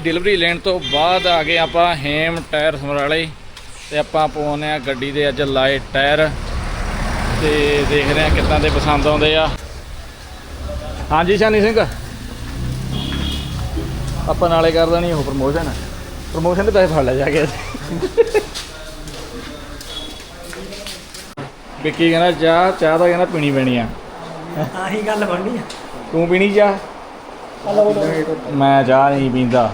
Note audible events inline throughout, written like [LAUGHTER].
Delivery ਲੈਣ ਤੋਂ ਬਾਅਦ ਆ ਗਏ ਆਪਾਂ ਹੇਮ ਟਾਇਰ ਸਮਰਾਲੇ ਤੇ ਆਪਾਂ ਪਾਉਨੇ ਆ ਗੱਡੀ ਦੇ ਅੱਜ ਲਾਏ ਟਾਇਰ ਤੇ ਦੇਖਦੇ ਆ ਕਿੰਨਾ ਦੇ ਪਸੰਦ ਆਉਂਦੇ ਆ। ਹਾਂਜੀ ਸ਼ਾਨੀ ਸਿੰਘ। ਆਪਾਂ ਨਾਲੇ ਕਰ ਦੇਣੀ ਉਹ ਪ੍ਰਮੋਸ਼ਨ ਪ੍ਰਮੋਸ਼ਨ ਦੇ ਪੈਸੇ ਫੜ ਲੈ ਜਾ ਕੇ। ਵਿੱਕੀ ਕਹਿੰਦਾ ਚਾਹ ਚਾਹ ਤਾਂ ਕਹਿੰਦਾ ਪੀਣੀ ਪੈਣੀ ਆ। ਆਹੀ ਗੱਲ ਬਣਨੀ ਆ। ਤੂੰ ਪੀਣੀ ਚਾਹ? ਮੈਂ ਚਾਹ ਨਹੀਂ ਪੀਂਦਾ।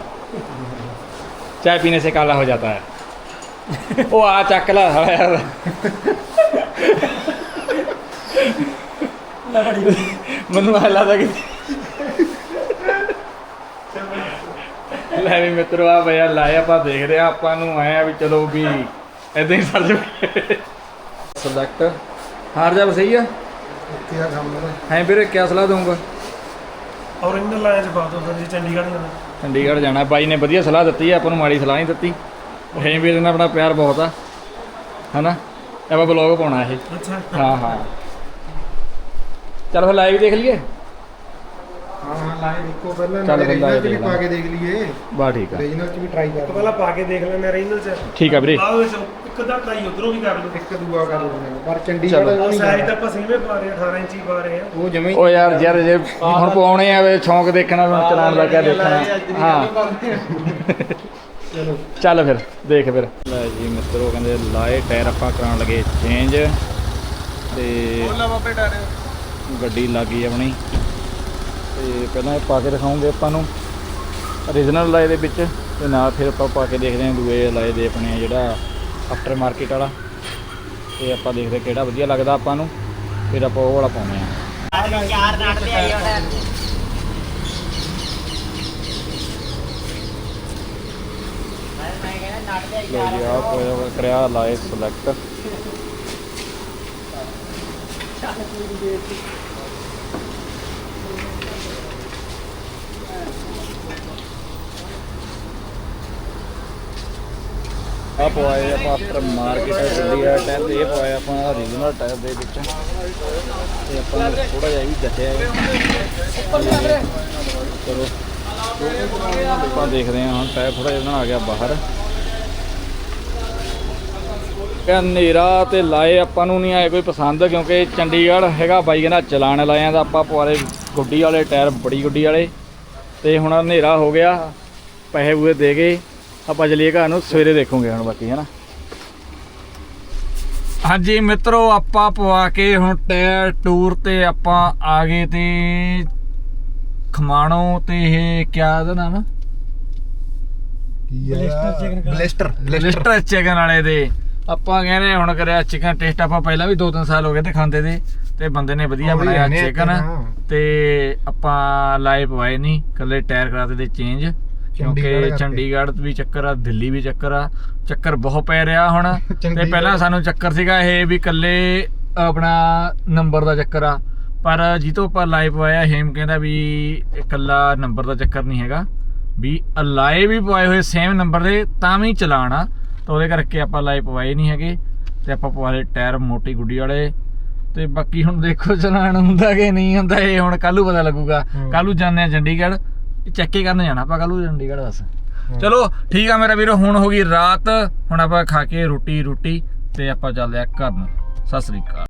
चाय पीने से काला हो जाता है वो आ चक ला साला यार ਮੈਨੂੰ ਐ ਲੱਗਦਾ ਕਿ ਲੈ ਵੀ ਮਿੱਤਰੋ ਆ ਪਿਆ ਲਾਏ ਆਪਾਂ ਦੇਖਦੇ ਆ ਆਪਾਂ ਨੂੰ ਆਏ ਆ ਵੀ ਚਲੋ ਵੀ ਐਦਾਂ ਹੀ ਸਰ ਜੂਗੇ ਸਿਲੈਕਟ ਹਾਰ ਜਾ ਸਹੀ ਆ ਕਿਆ ਕੰਮ ਹੈ ਹੈ ਵੀਰੇ ਕੀ ਸਲਾਹ ਦਊਂਗਾ ਔਰਿਜਨਲ ਲਾਇਆ ਚ ਹੁੰਦਾ ਜੀ ਚੰਡੀਗੜ੍ਹ ਜਾਣਾ। ਚੰਡੀਗੜ੍ਹ ਜਾਣਾ। ਬਾਈ ਨੇ ਵਧੀਆ ਸਲਾਹ ਦਿੱਤੀ ਹੈ ਆਪਾਂ ਨੂੰ ਮਾੜੀ ਸਲਾਹ ਨਹੀਂ ਦਿੱਤੀ। ਹੈ ਵੀਰ ਨਾਲ ਆਪਣਾ ਪਿਆਰ ਬਹੁਤ ਆ। ਹਨਾ? ਆਪਾਂ ਬਲੌਗ ਪਾਉਣਾ ਇਹ। ਅੱਛਾ। ਹਾਂ ਹਾਂ। ਚਲ ਫਿਰ ਲਾਈਵ ਦੇਖ ਲਈਏ। ਲਾਏ ਦੇਖੋ ਪਹਿਲਾਂ ਚੱਲ ਨਾਲੇ ਲਾਏ ਰੀਜਨਲ ਚ ਵੀ ਦੇਖ ਪਾ ਕੇ ਦੇਖ ਲਈਏ। ਬਾ ਠੀਕ ਆ। ਰੀਜਨਲ ਚ ਵੀ ਟਰਾਈ ਕਰ ਪਹਿਲਾਂ ਪਾ ਕੇ ਦੇਖ ਲੈਣਾ ਰੀਜਨਲ ਚ। ਠੀਕ ਆ ਵੀਰੇ। ਆਹ ਵਿੱਚ ਇੱਕ ਦਾ ਟਰਾਈ ਉਧਰੋਂ ਵੀ ਕਰ ਲਓ। ਇੱਕ ਦੂਆ ਕਰ ਲੈਣਾ ਪਰ ਚਲੋ। ਚੰਡੀਗੜ੍ਹ ਉਹ ਨਹੀਂ ਸਾਈਜ਼ ਤਾਂ। ਆਪਾਂ ਸਿੰਗਲੇ ਪਾ ਰਹੇ ਹਾਂ, 18 ਇੰਚੀ ਪਾ ਰਹੇ ਆ। ਉਹ ਜਮੇ ਓ ਯਾਰ ਯਾਰ ਜੇ ਹੁਣ ਪਾਉਣੇ ਆ ਵੇ ਸ਼ੌਂਕ ਦੇਖਣਾ ਵੀ ਚਲਾਉਣ ਦਾ ਕਿਆ ਦੇਖਣਾ। ਹਾਂ। ਚਲੋ। ਚੱਲ ਫਿਰ ਦੇਖ ਫਿਰ। ਲੈ ਜੀ ਮਿੱਤਰੋ ਕਹਿੰਦੇ ਲਾਏ ਟਾਇਰ ਆਪਾਂ ਕਰਾਉਣ ਲੱਗੇ ਚੇਂਜ ਤੇ ਗੱਡੀ ਲੱਗ ਗਈ ਆਪਣੀ। ਤੇ ਪਹਿਲਾਂ ਇਹ ਪਾ ਕੇ ਦਿਖਾਉਂਗੇ ਆਪਾਂ ਨੂੰ। origignal ਲਾਏ ਦੇ ਵਿੱਚ ਤੇ ਨਾਲ ਫਿਰ ਆਪਾਂ ਪਾ ਕੇ ਦੇਖਦੇ ਹਾਂ ਦੂਏ ਲਾਏ ਦੇ ਆਪਣੇ ਜਿਹੜਾ ਆਫਟਰ ਮਾਰਕੀਟ ਵਾਲਾ। ਤੇ ਆਪਾਂ ਦੇਖਦੇ ਕਿਹੜਾ ਵਧੀਆ ਲੱਗਦਾ ਆਪਾਂ ਨੂੰ। ਫਿਰ ਆਪਾਂ ਉਹ ਵਾਲਾ ਪਾਉਂਦੇ ਹਾਂ। ਚਾਰ ਨਟ ਦੇ ਆਈ ਹੁਣ ਲੋ ਜੀ, ਆਹ ਕੋਈ ਕਰਿਆ ਲਾਏ ਸਿਲੈਕਟ ਆ ਪਵਾਏ ਆਪਾਂ ਆਫਟਰ ਮਾਰਕੀਟ ਗੱਡੀ ਆ ਟਾਇਰ ਤੇ ਇਹ ਪਵਾਏ ਆਪਾਂ ਰੀਜਨਲ ਟਾਇਰ ਦੇ ਵਿੱਚ। ਤੇ ਆਪਾਂ ਥੋੜਾ ਜਿਹਾ ਵੀ ਜੱਟਿਆ ਚਲੋ, ਆਪਾਂ ਦੇਖਦੇ ਹਾਂ ਹੁਣ ਟਾਇਰ ਥੋੜਾ ਜਿਹਾ ਨਾ ਆ ਗਿਆ ਬਾਹਰ। ਹਨੇਰਾ ਤੇ ਲਾਏ ਆਪਾਂ ਨੂੰ ਨਹੀਂ ਆਏ ਕੋਈ ਪਸੰਦ, ਕਿਉਂਕਿ ਚੰਡੀਗੜ੍ਹ ਹੈਗਾ ਬਾਈ ਕਹਿੰਦਾ ਚਲਾਣ ਲਾਇਆ ਤਾਂ ਆਪਾਂ ਪਵਾਰੇ ਗੁੱਡੀ ਵਾਲੇ ਟਾਇਰ, ਬੜੀ ਗੁੱਡੀ ਵਾਲੇ। ਤੇ ਹੁਣ ਹਨੇਰਾ ਹੋ ਗਿਆ, ਪੈਸੇ ਪੂਏ ਦੇ ਗਏ। ਆਪਾਂ ਚਲੀਏ ਘਰ ਨੂੰ ਸਵੇਰੇ ਦੇਖੂਗੇ ਹੁਣ ਬਾਕੀ ਹੈਨਾ? ਹਾਂਜੀ ਮਿੱਤਰੋ ਆਪਾਂ ਪਵਾ ਕੇ ਹੁਣ ਟਾਇਰ ਟੂਰ ਤੇ ਆਪਾਂ ਆ ਗਏ ਤੇ ਖਮਾਣੋ ਤੇ ਇਹ ਕਿਆ ਉਹਦਾ ਨਾਮ? ਕੀ ਕਰ- ਬਲਿਸਟਰ ਲਿਸਟਰ ਚਿਕਨ ਵਾਲੇ ਦੇ। ਆਪਾਂ ਕਹਿੰਦੇ ਹੁਣ ਕਰਿਆ ਚਿਕਨ ਟੇਸਟ ਆਪਾਂ ਪਹਿਲਾਂ ਵੀ 2-3 ਸਾਲ ਹੋ ਗਏ ਤੇ ਖਾਂਦੇ ਤੇ ਤੇ ਬੰਦੇ ਨੇ ਵਧੀਆ ਬਣਾਇਆ ਚਿਕਨ ਹਾਂ। ਤੇ ਆਪਾਂ ਲਾਈਵ ਪਵਾਏ ਨਹੀਂ ਕੱਲੇ ਟਾਇਰ ਕਰਾਤੇ ਦੇ ਚੇਂਜ ਕਿਉਂਕਿ। ਚੰਡੀਗੜ੍ਹ ਵੀ ਚੱਕਰ ਆ ਦਿੱਲੀ ਵੀ ਚੱਕਰ ਆ ਚੱਕਰ ਬਹੁਤ ਪੈ ਰਿਹਾ ਹੁਣ। [LAUGHS] ਤੇ ਪਹਿਲਾਂ ਸਾਨੂੰ ਚੱਕਰ ਸੀਗਾ ਇਹ ਵੀ ਕੱਲੇ ਆਪਣਾ ਨੰਬਰ ਦਾ ਚੱਕਰ ਆ। ਪਰ ਜਿੱਤੋਂ ਆਪਾਂ ਲਾਈਵ ਪਵਾਇਆ ਹੇਮ ਕਹਿੰਦਾ ਵੀ ਇਕੱਲਾ ਨੰਬਰ ਦਾ ਚੱਕਰ ਨਹੀਂ ਹੈਗਾ। ਵੀ ਅਲਾਏ ਵੀ ਪਵਾਏ ਹੋਏ ਸੇਮ ਨੰਬਰ ਦੇ ਤਾਂ ਵੀ ਚਲਾਣ ਤਾਂ ਉਹਦੇ ਕਰਕੇ ਆਪਾਂ ਲਾਈਵ ਪਵਾਏ ਨਹੀਂ ਹੈਗੇ। ਤੇ ਆਪਾਂ ਪਵਾਲੇ ਟਾਇਰ ਮੋਟੀ ਗੁੱਡੀ ਵਾਲੇ। ਤੇ ਬਾਕੀ ਹੁਣ ਦੇਖੋ ਚਲਾਣ ਹੁੰਦਾ ਕਿ ਨਹੀਂ ਹੁੰਦਾ ਇਹ ਹੁਣ ਕੱਲੂ ਪਤਾ ਲੱਗੂਗਾ। ਕੱਲੂ ਜਾਂਦੇ ਆ ਚੰਡੀਗੜ੍ਹ। ਚੈੱਕੇ ਕਰਨ ਜਾਣਾ ਆਪਾਂ ਕੱਲੂ ਚੰਡੀਗੜ੍ਹ ਬਸ ਚਲੋ ਠੀਕ ਆ ਮੇਰਾ ਵੀਰੋ ਹੁਣ ਹੋ ਗਈ ਰਾਤ ਹੁਣ ਆਪਾਂ ਖਾ ਕੇ ਰੋਟੀ ਰੋਟੀ ਤੇ ਆਪਾਂ ਚੱਲਦੇ ਆ ਘਰ ਨੂੰ। ਸਤਿ ਸ੍ਰੀ ਅਕਾਲ।